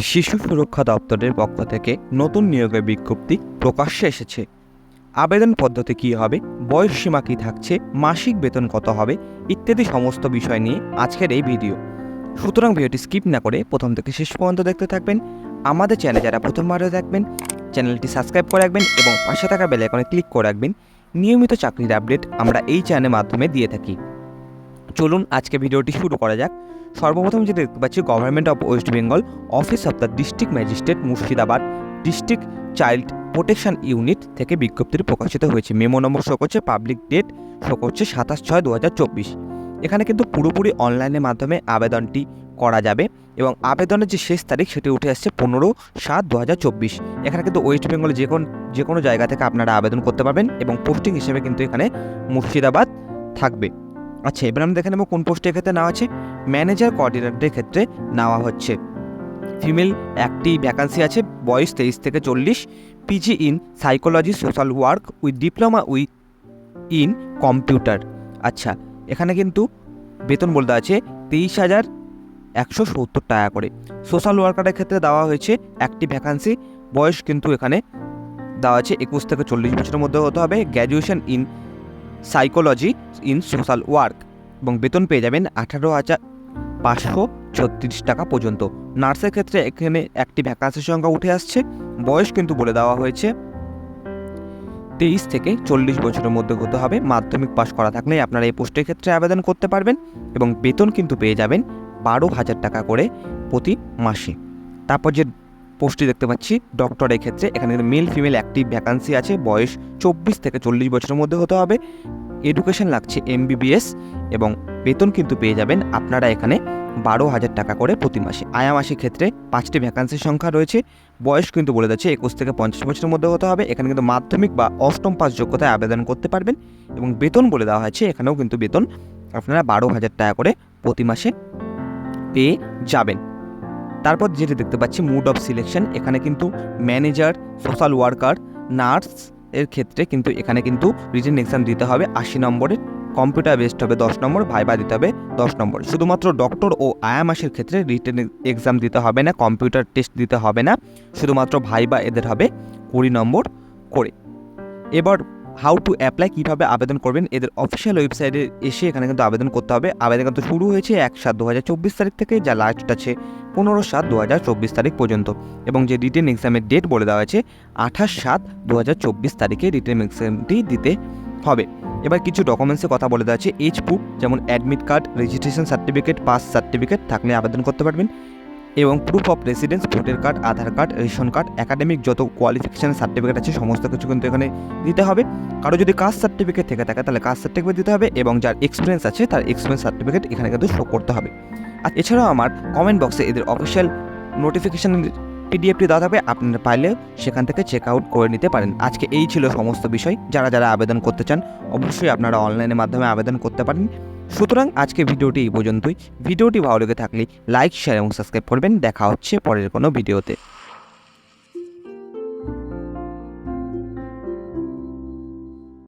শিশু সুরক্ষা দপ্তরের পক্ষ থেকে নতুন নিয়োগের বিজ্ঞপ্তি প্রকাশ্যে এসেছে। আবেদন পদ্ধতি কী হবে? বয়স সীমা কী থাকছে? মাসিক বেতন কত হবে? ইত্যাদি সমস্ত বিষয় নিয়ে আজকের এই ভিডিও। সুতরাং ভিডিওটি স্কিপ না করে প্রথম থেকে শেষ পর্যন্ত দেখতে থাকবেন। আমাদের চ্যানেলে যারা প্রথমবারে দেখবেন, চ্যানেলটি সাবস্ক্রাইব করে রাখবেন এবং পাশে থাকা বেল আইকনে ক্লিক করে রাখবেন। নিয়মিত চাকরির আপডেট আমরা এই চ্যানেলের মাধ্যমে দিয়ে থাকি। চলুন আজকে ভিডিওটি শুরু করা যাক। সর্বপ্রথম যেটা দেখতে পাচ্ছি government of West Bengal office of the district magistrate Murshidabad district child protection unit থেকে বিজ্ঞপ্তিটি প্রকাশিত হয়েছে। মেমো নম্বর শো করছে পাবলিক ডেট শো করছে সাতাশ ছয় দু হাজার চব্বিশ। এখানে কিন্তু পুরোপুরি অনলাইনের মাধ্যমে আবেদনটি করা যাবে এবং আবেদনের যে শেষ তারিখ সেটি উঠে আসছে পনেরো সাত দু হাজার চব্বিশ। এখানে কিন্তু ওয়েস্ট বেঙ্গলে যে কোনো যে কোনো জায়গা থেকে আপনারা আবেদন করতে পারবেন এবং পোস্টিং হিসেবে কিন্তু এখানে মুর্শিদাবাদ থাকবে। আচ্ছা এবার আমরা দেখে নেব কোন পোস্টের ক্ষেত্রে নেওয়া আছে। ম্যানেজার কোঅর্ডিনেটরের ক্ষেত্রে নেওয়া হচ্ছে। ফিমেল একটি ভ্যাকান্সি আছে, বয়স তেইশ থেকে চল্লিশ। PG in psychology social work with diploma with in computer আচ্ছা এখানে কিন্তু বেতন বলতে আছে তেইশ হাজার একশো সত্তর টাকা করে। সোশ্যাল ওয়ার্কারের ক্ষেত্রে দেওয়া হয়েছে একটি ভ্যাকান্সি বয়স কিন্তু এখানে দেওয়া আছে একুশ থেকে চল্লিশ বছরের মধ্যে হতে হবে। Graduation in psychology in social work এবং বেতন পেয়ে যাবেন আঠারো হাজার পাঁচশো ছত্রিশ টাকা পর্যন্ত। নার্সের ক্ষেত্রে এখানে একটি ভ্যাকান্সির সংখ্যা উঠে আসছে। বয়স কিন্তু বলে দেওয়া হয়েছে, তেইশ থেকে চল্লিশ বছরের মধ্যে হতে হবে। মাধ্যমিক পাশ করা থাকলে আপনারা এই পোস্টের ক্ষেত্রে আবেদন করতে পারবেন এবং বেতন কিন্তু পেয়ে যাবেন বারো হাজার টাকা করে প্রতি মাসে। তারপর যে পোস্টটি দেখতে পাচ্ছি ডক্টরের ক্ষেত্রে এখানে মেল ফিমেল অ্যাক্টিভ ভ্যাকান্সি আছে, বয়স চব্বিশ থেকে চল্লিশ বছরের মধ্যে হতে হবে। এডুকেশন লাগছে এমবিবিএস এবং বেতন কিন্তু পেয়ে যাবেন আপনারা এখানে বারো হাজার টাকা করে প্রতি মাসে। আয়া মাসের ক্ষেত্রে পাঁচটি ভ্যাকান্সির সংখ্যা রয়েছে, বয়স কিন্তু বলে যাচ্ছে একুশ থেকে পঞ্চাশ বছরের মধ্যে হতে হবে। এখানে কিন্তু মাধ্যমিক বা অষ্টম পাস যোগ্যতায় আবেদন করতে পারবেন এবং বেতন বলে দেওয়া হয়েছে, এখানেও কিন্তু বেতন আপনারা বারো হাজার টাকা করে প্রতি মাসে পেয়ে যাবেন। তারপর যেটা দেখতে পাচ্ছি মুড অফ সিলেকশন এখানে কিন্তু ম্যানেজার সোশ্যাল ওয়ার্কার নার্স এর ক্ষেত্রে কিন্তু এখানে কিন্তু রিটেন এক্সাম দিতে হবে। আশি নম্বরের কম্পিউটার বেসড হবে দশ নম্বর ভাইবা দিতে হবে দশ নম্বর। শুধুমাত্র ডক্টর ও আয়ামাসের ক্ষেত্রে রিটেন এক্সাম দিতে হবে না কম্পিউটার টেস্ট দিতে হবে না, শুধুমাত্র ভাইবা এদের হবে কুড়ি নম্বর করে। এবার হাউ টু অ্যাপ্লাই কীভাবে আবেদন করবেন, এদের অফিসিয়াল ওয়েবসাইটে এসে এখানে কিন্তু আবেদন করতে হবে। আবেদন কিন্তু শুরু হয়েছে এক সাত দু হাজার চব্বিশ তারিখ থেকে, যা লাস্ট আছে পনেরো সাত দু হাজার চব্বিশ তারিখ পর্যন্ত। এবং যে রিটেন এক্সামের ডেট বলে দেওয়া হয়েছে আঠাশ সাত দু হাজার চব্বিশ তারিখে রিটেন এক্সামটি দিতে হবে। এবার কিছু ডকুমেন্টসের কথা বলে দেওয়া আছে। এইচ প্রুফ যেমন admit card registration certificate pass certificate থাকলে আবেদন করতে পারবেন। এবং proof of residence voter card Aadhaar card ration card academic যত কোয়ালিফিকেশন সার্টিফিকেট আছে, সমস্ত কিছু কিন্তু এখানে দিতে হবে। কারও যদি কাস্ট সার্টিফিকেট থেকে থাকে, তাহলে কাস্ট সার্টিফিকেট দিতে হবে এবং যার এক্সপিরিয়েন্স আছে, তার এক্সপিরিয়েন্স সার্টিফিকেট এখানে কিন্তু শো করতে হবে। আর এছাড়াও আমার কমেন্ট বক্সে এদের অফিসিয়াল নোটিফিকেশন পিডিএফটি দেওয়া থাকবে, আপনারা পাইলে সেখান থেকে চেক আউট করে নিতে পারেন। আজকে এই ছিল সমস্ত বিষয়। যারা যারা আবেদন করতে চান, অবশ্যই আপনারা অনলাইনের মাধ্যমে আবেদন করতে পারেন। সুতরাং আজকে ভিডিওটি এই পর্যন্তই। ভিডিওটি ভালো লেগে থাকলে লাইক, শেয়ার এবং সাবস্ক্রাইব করবেন। দেখা হচ্ছে পরের কোনো ভিডিওতে।